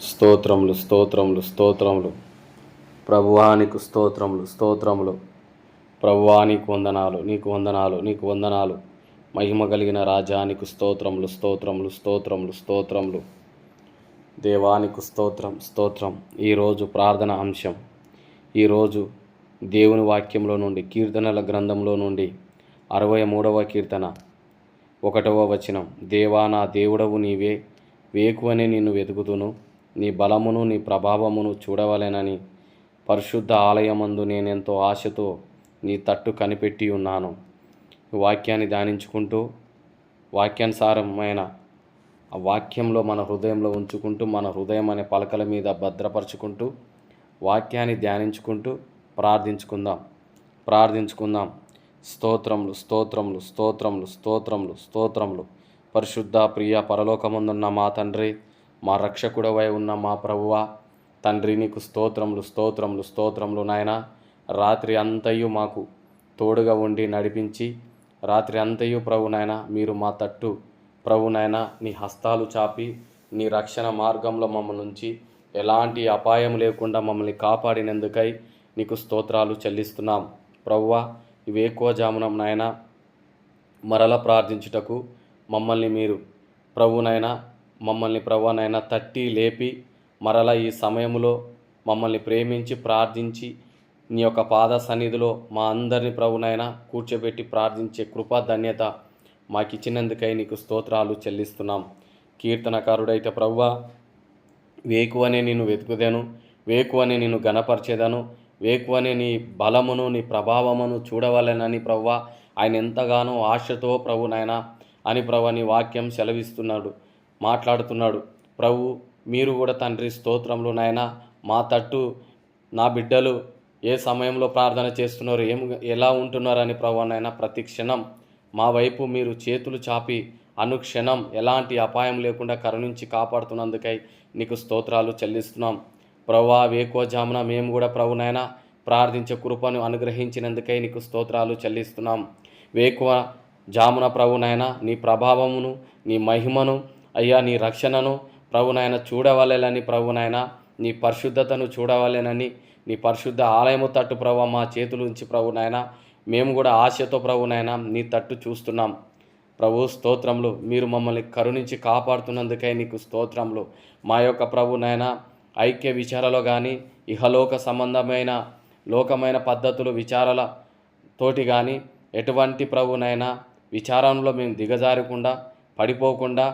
స్తోత్రములు స్తోత్రములు స్తోత్రములు. ప్రభువానికి స్తోత్రములు స్తోత్రములు. ప్రభువా నీకు వందనాలు నీకు వందనాలు నీకు వందనాలు. మహిమ కలిగిన రాజానికి స్తోత్రములు స్తోత్రములు స్తోత్రములు స్తోత్రములు. దేవానికి స్తోత్రం స్తోత్రం. ఈరోజు ప్రార్థన అంశం. ఈరోజు దేవుని వాక్యంలో నుండి కీర్తనల గ్రంథంలో నుండి అరవై మూడవ కీర్తన. ఒకటవ వచనం. దేవా నా దేవుడవు నీవే వేకువని నిన్ను వెతుకుతును. నీ బలమును నీ ప్రభావమును చూడవలెనని పరిశుద్ధ ఆలయమందు నేనెంతో ఆశతో నీ తట్టు కనిపెట్టి ఉన్నాను. వాక్యాన్ని ధ్యానించుకుంటూ వాక్యానుసారమైన ఆ వాక్యంలో మన హృదయంలో ఉంచుకుంటూ మన హృదయం అనే పలకల మీద భద్రపరుచుకుంటూ వాక్యాన్ని ధ్యానించుకుంటూ ప్రార్థించుకుందాం. ప్రార్థించుకుందాం. స్తోత్రములు స్తోత్రములు స్తోత్రములు స్తోత్రములు స్తోత్రములు. పరిశుద్ధ ప్రియ పరలోకమందున్న మా తండ్రి మా రక్షకుడవై ఉన్న మా ప్రభువ తండ్రి నీకు స్తోత్రములు స్తోత్రములు స్తోత్రములు నాయన. రాత్రి అంతయు మాకు తోడుగా ఉండి నడిపించి రాత్రి అంతయు ప్రభు నాయన మీరు మా తట్టు ప్రభు నాయన నీ హస్తాలు చాపి నీ రక్షణ మార్గంలో మమ్మల్ని ఉంచి ఎలాంటి అపాయం లేకుండా మమ్మల్ని కాపాడినందుకై నీకు స్తోత్రాలు చెల్లిస్తున్నాం. ప్రవ్వ ఇవి ఎక్కువ జామునం నాయన మరల ప్రార్థించుటకు మమ్మల్ని మీరు ప్రభునైనా మమ్మల్ని ప్రభానైనా తట్టి లేపి మరలా ఈ సమయంలో మమ్మల్ని ప్రేమించి ప్రార్థించి నీ యొక్క పాద సన్నిధిలో మా అందరిని ప్రభునైనా కూర్చోబెట్టి ప్రార్థించే కృపా ధన్యత మాకు ఇచ్చినందుకై నీకు స్తోత్రాలు చెల్లిస్తున్నాం. కీర్తనకారుడైతే ప్రభువా వేకువనే నేను వెతుకుదేను వేకువనే నేను గణపరిచేదను వేకువనే నీ బలమును నీ ప్రభావమును చూడవలెనని ప్రవ్వ ఆయన ఎంతగానో ఆశతో ప్రభునైనా అని ప్రభు నీ వాక్యం సెలవిస్తున్నాడు. మాట్లాడుతున్నాడు. ప్రభు మీరు కూడా తండ్రి స్తోత్రంలో నాయన మా తట్టు నా బిడ్డలు ఏ సమయంలో ప్రార్థన చేస్తున్నారు ఏం ఎలా ఉంటున్నారని ప్రభు నాయన ప్రతి క్షణం మా వైపు మీరు చేతులు చాపి అనుక్షణం ఎలాంటి అపాయం లేకుండా కరుణించి కాపాడుతున్నందుకై నీకు స్తోత్రాలు చెల్లిస్తున్నాం. ప్రభా వేకోజామున మేము కూడా ప్రభునైనా ప్రార్థించే కృపను అనుగ్రహించినందుకై నీకు స్తోత్రాలు చెల్లిస్తున్నాం. వేకువ జామున ప్రభునైనా నీ ప్రభావమును నీ మహిమను అయ్యా నీ రక్షణను ప్రభునాయన చూడవలెనని ప్రభునాయన నీ పరిశుద్ధతను చూడవలెనని నీ పరిశుద్ధ ఆలయము తట్టు ప్రభు మా చేతులు ఉంచి ప్రభునాయన మేము కూడా ఆశతో ప్రభునాయన నీ తట్టు చూస్తున్నాం. ప్రభు స్తోత్రములు. మీరు మమ్మల్ని కరుణించి కాపాడుతున్నందుకై నీకు స్తోత్రములు. మా యొక్క ప్రభు నాయన ఐక్య విచారలో కానీ ఇహలోక సంబంధమైన లోకమైన పద్ధతులు విచారాల తోటి కానీ ఎటువంటి ప్రభునైనా విచారంలో మేము దిగజారకుండా పడిపోకుండా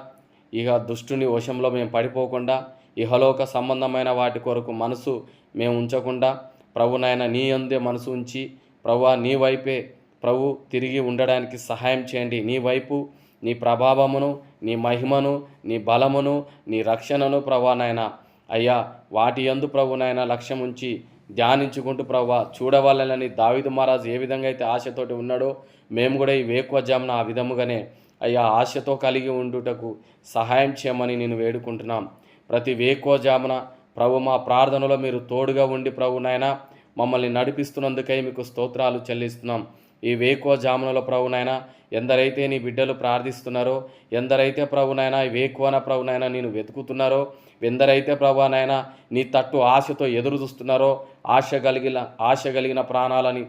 ఇక దుష్టుని వశంలో మేము పడిపోకుండా ఇహలోక సంబంధమైన వాటి కొరకు మనసు మేము ఉంచకుండా ప్రభునైనా నీ అందే మనసు ఉంచి ప్రభు నీ వైపే ప్రభు తిరిగి ఉండడానికి సహాయం చేయండి. నీ వైపు నీ ప్రభావమును నీ మహిమను నీ బలమును నీ రక్షణను ప్రభానైనా అయ్యా వాటి యందు ప్రభునైనా లక్ష్యం ఉంచి ధ్యానించుకుంటూ ప్రభా చూడవాలని దావిదు మహారాజు ఏ విధంగా అయితే ఆశతోటి ఉన్నాడో మేము కూడా ఈ వేకువజామున ఆ విధముగానే అయ్యా ఆశతో కలిగి ఉండుటకు సహాయం చేయమని నేను వేడుకుంటున్నాం. ప్రతి వేకువజామున ప్రభు మా ప్రార్థనలో మీరు తోడుగా ఉండి ప్రభునైనా మమ్మల్ని నడిపిస్తున్నందుకై మీకు స్తోత్రాలు చెల్లిస్తున్నాం. ఈ వేకువ ప్రభునైనా ఎందరైతే నీ బిడ్డలు ప్రార్థిస్తున్నారో ఎందరైతే ప్రభునైనా వేకువన ప్రభునైనా నేను వెతుకుతున్నారో ఎందరైతే ప్రభునైనా నీ తట్టు ఆశతో ఎదురు చూస్తున్నారో ఆశ కలిగిన ఆశ కలిగిన ప్రాణాలని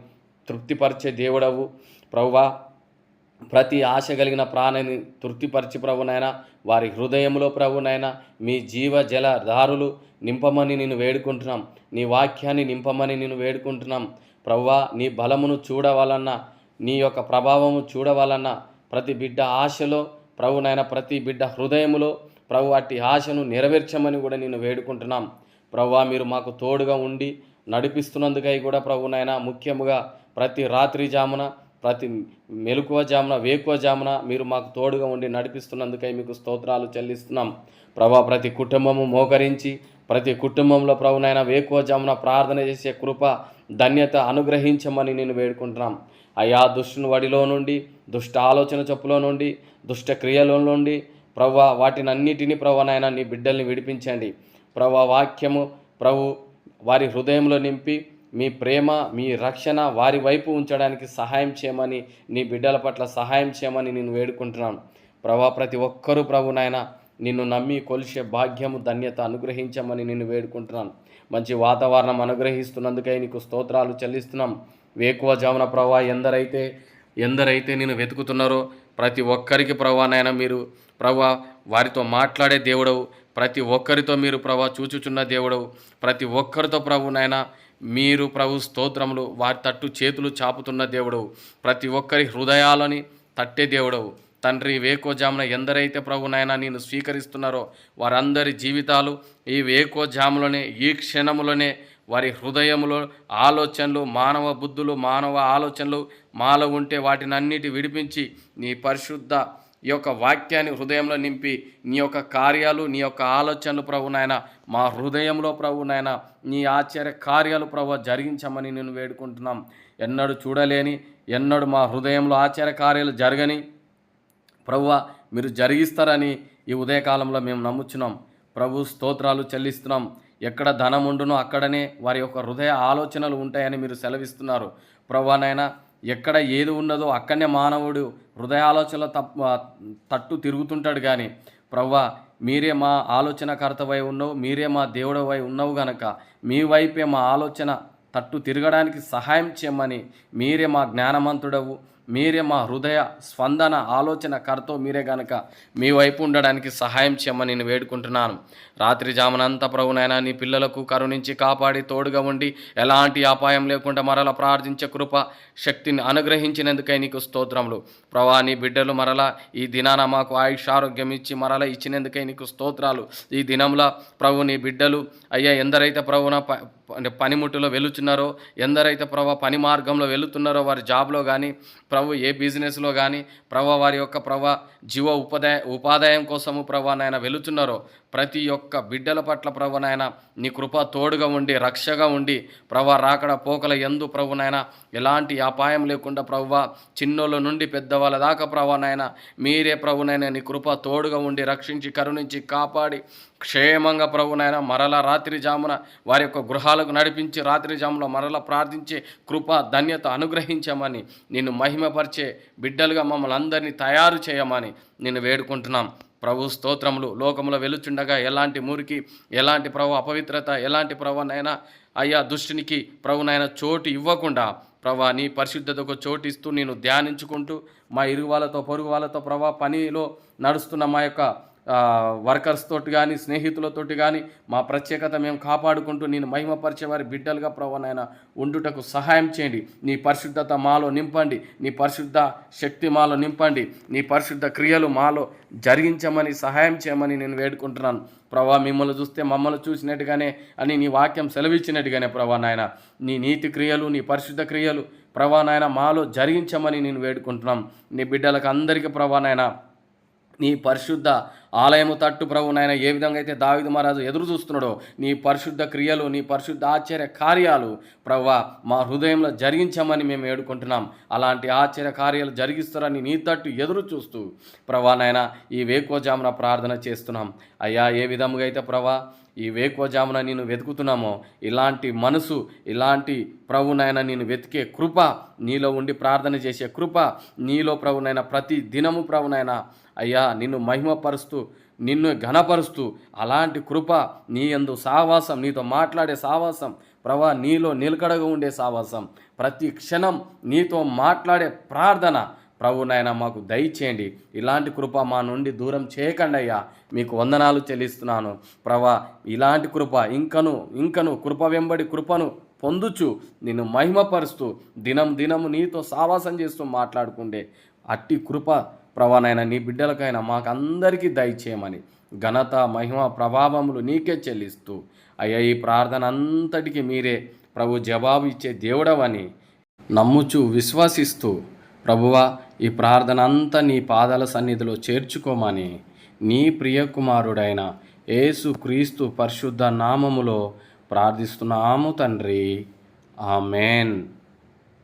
తృప్తిపరిచే దేవుడవు. ప్రభువా ప్రతి ఆశ కలిగిన ప్రాణిని తృప్తిపరిచి ప్రభునైనా వారి హృదయంలో ప్రభునైనా మీ జీవ జల దారులు నింపమని నేను వేడుకుంటున్నాం. నీ వాక్యాన్ని నింపమని నేను వేడుకుంటున్నాం. ప్రవ్వా నీ బలమును చూడవాలన్నా నీ యొక్క ప్రభావము చూడవాలన్నా ప్రతి బిడ్డ ఆశలో ప్రభునైనా ప్రతి బిడ్డ హృదయములో ప్రభు అట్టి ఆశను నెరవేర్చమని కూడా నేను వేడుకుంటున్నాం. ప్రవ్వా మీరు మాకు తోడుగా ఉండి నడిపిస్తున్నందుకై కూడా ప్రభునైనా ముఖ్యముగా ప్రతి రాత్రి జామున ప్రతి మెలకువ జామున వేకువ జామున మీరు మాకు తోడుగా ఉండి నడిపిస్తున్నందుకై మీకు స్తోత్రాలు చెల్లిస్తున్నాం. ప్రభా ప్రతి కుటుంబము మోకరించి ప్రతి కుటుంబంలో ప్రభునైనా వేకువ జామున ప్రార్థన చేసే కృప ధన్యత అనుగ్రహించమని నేను వేడుకుంటున్నాం. అయా దుష్టుని వడిలో నుండి దుష్ట ఆలోచన చెప్పులో నుండి దుష్ట క్రియలో నుండి ప్రవ్వ వాటిని అన్నిటినీ ప్రభునైనా నీ బిడ్డల్ని విడిపించండి. ప్రవ్వ వాక్యము ప్రభు వారి హృదయంలో నింపి మీ ప్రేమ మీ రక్షణ వారి వైపు ఉంచడానికి సహాయం చేయమని నీ బిడ్డల పట్ల సహాయం చేయమని నేను వేడుకుంటున్నాను. ప్రభా ప్రతి ఒక్కరూ ప్రభు నాయన నిన్ను నమ్మి కొలిసే భాగ్యము ధన్యత అనుగ్రహించమని నిన్ను వేడుకుంటున్నాను. మంచి వాతావరణం అనుగ్రహిస్తున్నందుకై నీకు స్తోత్రాలు చెల్లిస్తున్నాం. వేకువ జామున ప్రభా ఎందరైతే ఎందరైతే నేను వెతుకుతున్నారో ప్రతి ఒక్కరికి ప్రభానైనా మీరు ప్రభా వారితో మాట్లాడే దేవుడవు. ప్రతి ఒక్కరితో మీరు ప్రభా చూచుచున్న దేవుడవు. ప్రతి ఒక్కరితో ప్రభునైనా మీరు ప్రభు స్తోత్రములు వారి తట్టు చేతులు చాపుతున్న దేవుడవు ప్రతి ఒక్కరి హృదయాలని తట్టే దేవుడవు. తండ్రి వేకోజామున ఎందరైతే ప్రభునైనా నేను స్వీకరిస్తున్నారో వారందరి జీవితాలు ఈ వేకోజాములోనే ఈ క్షణములోనే వారి హృదయములో ఆలోచనలు మానవ బుద్ధులు మానవ ఆలోచనలు మాలో ఉంటే వాటిని అన్నిటి విడిపించి నీ పరిశుద్ధ ఈ యొక్క వాక్యాన్ని హృదయంలో నింపి నీ యొక్క కార్యాలు నీ యొక్క ఆలోచనలు ప్రభు నాయన మా హృదయంలో ప్రభు నాయన నీ ఆశ్చర్య కార్యాలు ప్రభు జరిగించమని నేను వేడుకుంటున్నాం. ఎన్నడూ చూడలేని ఎన్నడూ మా హృదయంలో ఆశ్చర్య కార్యాలు జరగని ప్రభువ మీరు జరిగిస్తారని ఈ ఉదయకాలంలో మేము నమ్ముచున్నాం. ప్రభు స్తోత్రాలు చెల్లిస్తున్నాం. ఎక్కడ ధనం ఉండునో అక్కడనే వారి యొక్క హృదయ ఆలోచనలు ఉంటాయని మీరు సెలవిస్తున్నారు. ప్రభువానైనా ఎక్కడ ఏది ఉన్నదో అక్కడనే మానవుడు హృదయ ఆలోచనల తట్టు తిరుగుతుంటాడు కానీ ప్రవ్వా మీరే మా ఆలోచనకర్తవై ఉన్నావు మీరే మా దేవుడవై ఉన్నావు గనక మీ వైపే మా ఆలోచన తట్టు తిరగడానికి సహాయం చేయమని మీరే మా జ్ఞానమంతుడవు. మీరే మా హృదయ స్పందన ఆలోచన కర్తో మీరే గనక మీ వైపు ఉండడానికి సహాయం చేయమని నేను వేడుకుంటున్నాను. రాత్రి జామునంతా ప్రభునైనా నీ పిల్లలకు కరుణించి కాపాడి తోడుగా ఉండి ఎలాంటి అపాయం లేకుండా మరల ప్రార్థించే కృప శక్తిని అనుగ్రహించినందుకై నీకు స్తోత్రములు. ప్రభా నీ బిడ్డలు మరల ఈ దినాన మాకు ఆయుష్ ఆరోగ్యం ఇచ్చి మరల ఇచ్చినందుకై నీకు స్తోత్రాలు. ఈ దినంలో ప్రభు నీ బిడ్డలు అయ్యా ఎందరైతే ప్రభున ప- అంటే పనిముట్టులో వెళుతున్నారో ఎందరైతే ప్రభు పని మార్గంలో వెళుతున్నారో వారి జాబ్లో కానీ ప్రభు ఏ బిజినెస్లో కానీ ప్రభు వారి యొక్క ప్రభా జీవ ఉపాదాయ ఉపాదాయం కోసము ప్రభా నాయన వెళుతున్నారో ప్రతి ఒక్క బిడ్డల పట్ల ప్రభు నాయన నీ కృప తోడుగా ఉండి రక్షగా ఉండి ప్రభా రాకడ పోకల ఎందు ప్రభు నాయన ఎలాంటి అపాయం లేకుండా ప్రభు చిన్నోళ్ళ నుండి పెద్దవాళ్ళ దాకా ప్రభా నాయన మీరే ప్రభునైనా నీ కృప తోడుగా ఉండి రక్షించి కరుణించి కాపాడి క్షేమంగా ప్రభునైనా మరల రాత్రి జామున వారి యొక్క గృహాలకు నడిపించి రాత్రి జాములో మరల ప్రార్థించే కృప ధన్యత అనుగ్రహించమని నిన్ను మహిమపరిచే బిడ్డలుగా మమ్మల్ని అందరినీ తయారు చేయమని నేను వేడుకుంటున్నాం. ప్రభు స్తోత్రములు. లోకంలో వెలుచుండగా ఎలాంటి మురికి ఎలాంటి ప్రభు అపవిత్రత ఎలాంటి ప్రభునైనా అయ్యా దుష్టునికి ప్రభునైనా చోటు ఇవ్వకుండా ప్రభా నీ పరిశుద్ధతకు చోటు ఇస్తూ నేను ధ్యానించుకుంటూ మా ఇరుగు వాళ్ళతో పొరుగు వాళ్ళతో ప్రభా పనిలో నడుస్తున్న మా యొక్క వర్కర్స్ తోటి కానీ స్నేహితులతోటి కానీ మా ప్రత్యేకత మేము కాపాడుకుంటూ నేను మహిమపరిచే వారి బిడ్డలుగా ప్రభానైనా ఉండుటకు సహాయం చేయండి. నీ పరిశుద్ధత మాలో నింపండి. నీ పరిశుద్ధ శక్తి మాలో నింపండి. నీ పరిశుద్ధ క్రియలు మాలో జరిగించమని సహాయం చేయమని నేను వేడుకుంటున్నాను. ప్రభా మిమ్మల్ని చూస్తే మమ్మల్ని చూసినట్టుగానే అని నీ వాక్యం సెలవిచ్చినట్టుగానే ప్రభా నాయన నీ నీతి క్రియలు నీ పరిశుద్ధ క్రియలు ప్రభా నాయన మాలో జరిగించమని నేను వేడుకుంటున్నాం. నీ బిడ్డలకు అందరికీ ప్రభా నాయన నీ పరిశుద్ధ ఆలయము తట్టు ప్రభు నాయన ఏ విధంగా అయితే దావిదు మహారాజు ఎదురు చూస్తున్నాడో నీ పరిశుద్ధ క్రియలు నీ పరిశుద్ధ ఆశ్చర్య కార్యాలు ప్రవ్వా మా హృదయంలో జరిగించమని మేము ఏడుకుంటున్నాం అలాంటి ఆశ్చర్య కార్యాలు జరిగిస్తారని నీ తట్టు ఎదురు చూస్తూ ప్రభా నాయన ఈ వేకోజామున ప్రార్థన చేస్తున్నాం. అయ్యా ఏ విధముగా అయితే ప్రభా ఈ వేకువజామున నేను వెతుకుతున్నామో ఇలాంటి మనసు ఇలాంటి ప్రభునైనా నేను వెతికే కృప నీలో ఉండి ప్రార్థన చేసే కృప నీలో ప్రభునైనా ప్రతి దినము ప్రభునైనా అయ్యా నిన్ను మహిమపరుస్తూ నిన్ను ఘనపరుస్తూ అలాంటి కృప నీ యందు సావాసం నీతో మాట్లాడే సావాసం ప్రభా నీలో నిలకడగా ఉండే సావాసం. ప్రతి క్షణం నీతో మాట్లాడే ప్రార్థన ప్రభు నాయన మాకు దయచేయండి. ఇలాంటి కృప మా నుండి దూరం చేయకండి అయ్యా. మీకు వందనాలు చెల్లిస్తున్నాను. ప్రభా ఇలాంటి కృప ఇంకను ఇంకను కృప వెంబడి కృపను పొందుచు నిన్ను మహిమపరుస్తూ దినం దినము నీతో సావాసం చేస్తూ మాట్లాడుకుండే అట్టి కృప ప్రభానైనా నీ బిడ్డలకైనా మాకందరికీ దయచేయమని ఘనత మహిమ ప్రభావములు నీకే చెల్లిస్తూ అయ్యా ఈ ప్రార్థన అంతటికి మీరే ప్రభు జవాబు ఇచ్చే దేవుడవని నమ్ముచు విశ్వసిస్తూ ప్రభువా ఈ ప్రార్థన అంతా నీ పాదాల సన్నిధిలో చేర్చుకోమని నీ ప్రియకుమారుడైన యేసు క్రీస్తు పరిశుద్ధ నామములో ప్రార్థిస్తున్నాము తండ్రి. ఆమెన్.